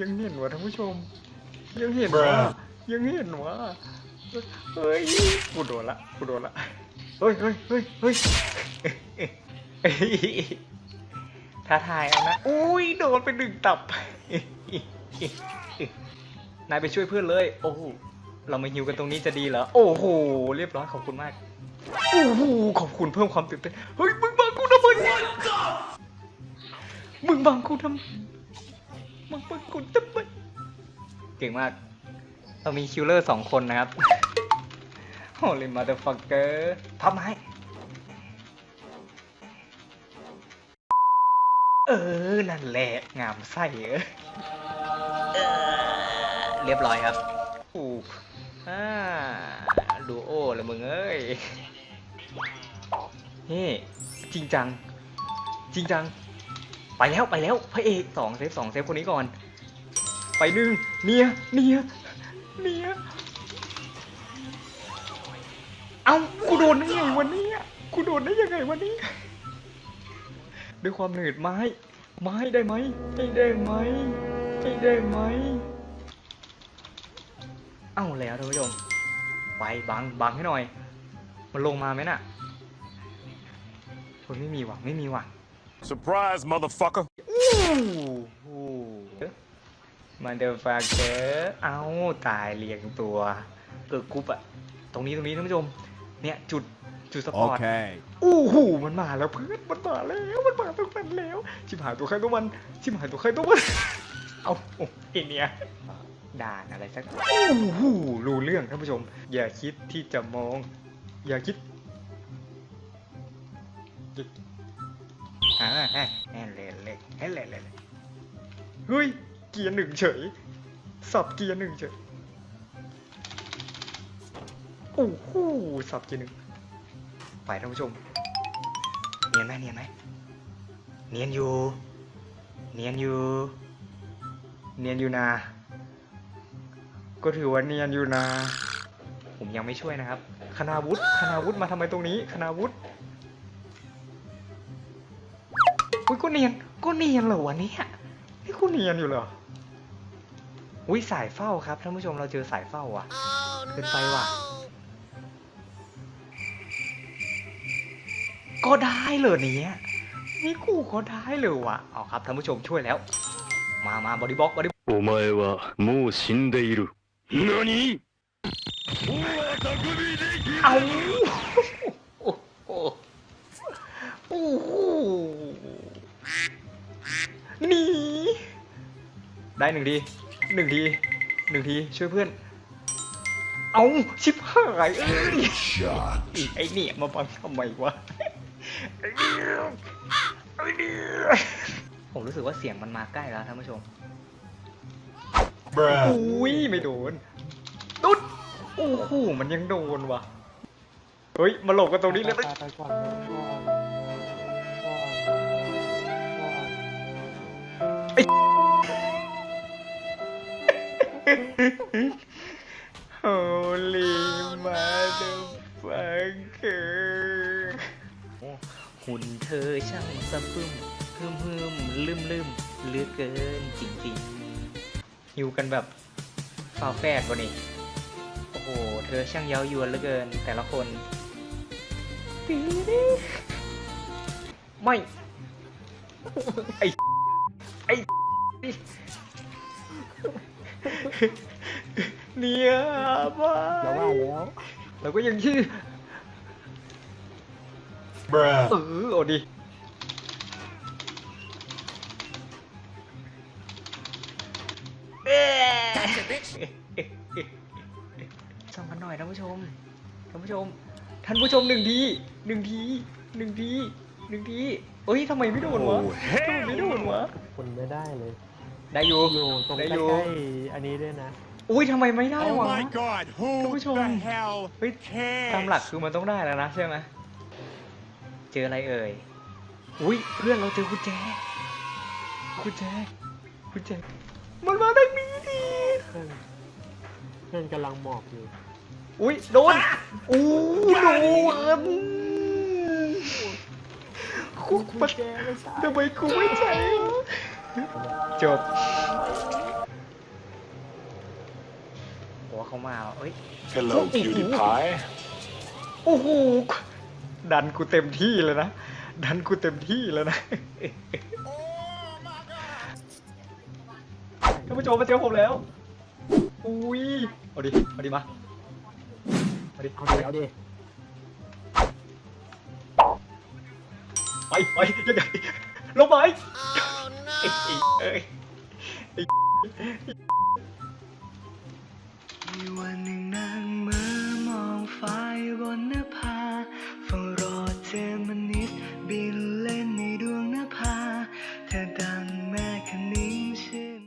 ยังเห็นวะท่านผู้ชม ยังเห็นวะยังเห็นวะเฮ้ยกูโดนละกูโดนละเฮ้ยเฮ้ยเฮ้ยเฮ้ยเฮ้ยท้าทายเอานะอุ้ยโดนไปหนึ่งตับ นายไปช่วยเพื่อนเลย โอ้โหเรามาฮิวกันตรงนี้จะดีเหรอ โอ้โห เรียบร้อยขอบคุณมาก โอ้โห ขอบคุณเพิ่มความตื่นเต้น เฮ้ย มึงบังกูทำไมมึงบังกูทำไมึงบังกูทำไมเก่งมาก เรามีคิลเลอร์สองคนนะครับ โอ้ลิมาเดอร์ฟักเกอร์พับไม้ เออ นั่นแหละ งามไส้เออเออเรียบร้อยครับ อูอ่าดูโอ้เลยมึงเอ้ย นี่ จริงจัง จริงจัง ไปแล้วไปแล้วพระเอกสองเซฟสองเซฟคนนี้ก่อน ไปหนึ่งเนียเนียเนียเอากูโดนได้ไงวันนี้กูโดนได้ยังไงวันนี้ด้วยความเหนื่อยไม้ไม้ได้ไหมให้ได้ไหมให้ได้ไหมเอ้าแล้วท่านผู้ชมไปบังบังให้หน่อย มันลงมาไหมน่ะคนไม่มีว่ะไม่มีว่ะ Surprise, motherfucker. อู้หูมันเดอร์ฟาเกอร์เอาตายเรียงตัวเกิดกรุ๊ปอะตรงนี้ตรงนี้ท่านผู้ชม เนี่ยจุดจุดสปอร์ต Okay. อู้หูมันมาแล้วเพื่อนมันมาแล้วมันมาตรงนั้นแล้ว ชิบหายตัวใครตัวมัน ชิบหายตัวใครตัวมัน เอาโอ้ไอเนี่ยด่านอะไรสักอู้หูรู้เรื่องท่านผู้ชม อย่าคิดที่จะมอง อย่าคิด อ่าอ่าแฮ่เล่นเล่นแฮ่เล่นเล่นเฮ้ย เกียร์หนึ่งเฉย สับเกียร์หนึ่งเฉย โอ้โห สับเกียร์หนึ่ง ไปท่านผู้ชม เนียนไหมเนียนไหม เนียนอยู่ เนียนอยู่ เนียนอยู่นะ ก็ถือว่าเนียนอยู่นะ ผมยังไม่ช่วยนะครับ คณาวุฒิคณาวุฒิมาทำไมตรงนี้ คณาวุฒิ อุ้ยก็เนียน ก็เนียนเหรอวะเนี่ยนี่กูเนียนอยู่เหรอ อุ้ยสายเฝ้าครับท่านผู้ชมเราเจอสายเฝ้าว่ะเกินไปว่ะ ก็ได้เลยเนี่ยนี่กูก็ได้เลยวะเอาครับท่านผู้ชมช่วยแล้ว มามาบอดี้บ็อกบอดี้ お前はもう死んでいる。何 เอา หนึ่งทีหนึ่งทีหนึ่งทีช่วยเพื่อน เอาชิบหายเอ้ยอีไอเนี่ยมาบังทำไมวะไอ้เนี่ยไอ้เนี่ยผมรู้สึกว่าเสียงมันมาใกล้แล้วท่านผู้ชมอุ้ยไม่โดนตุ๊ดโอ้โหมันยังโดนว่ะเฮ้ยมาหลบกันตรงนี้เลยไปไปก่อนก่อนก่อนก่อน โฮลีมาเดฟังเกอร์หุ่นเธอช่างสะพึมพึมพึมลืมลืมเหลือเกินจริงๆหิวกันแบบฝาแฝดวะนี่ โอ้โห เธอช่างเย้ายวนเหลือเกินแต่ละคนปีนี้ไม่ ไอไอ เนี่ยบ้าแล้วว่าแล้วเราก็ยังชื่อ Bruh. เออเอาดิเอ๊ะส่องกันหน่อยท่านผู้ชมท่านผู้ชมท่านผู้ชมหนึ่งทีหนึ่งทีหนึ่งทีหนึ่งทีเอ้ยทำไมไม่โดนวะโอ้ทำไมไม่โดนวะคนไม่ได้เลย ได้อยู่ อยู่ตรงได้ใกอยู่ ล้ๆอันนี้ด้วยนะ อุ้ยทำไมไม่ได้ Oh วะ my god, who Đâu có the chồng. hell เฮ้ย cares? ตามหลักคือมันต้องได้แล้วนะใช่ไหมเจออะไรเอ่ย อุ้ยเพื่อนเราเจอกุญแจกุญแจกุญแจมันมาทางนี้ดิเพื่อนเพื่อนกำลังหมอบอยู่อุ้ยโดนอู้โดนคุกปะทำไมกูไม่ใช่วะจบ เข้ามาเอ้ย Hello, Oh, cutie oh. pie. โอ้โหดันกูเต็มที่แล้วนะ ดันกูเต็มที่แล้วนะท่านผู้ชมมาเจอผมแล้ว อุ้ยเอาดิเอาดิมาเอาดิเอาเดี๋ยวดิไปไปยังไงลงไปไอ้เอ้ยไอ้มี วันหนึ่งนาง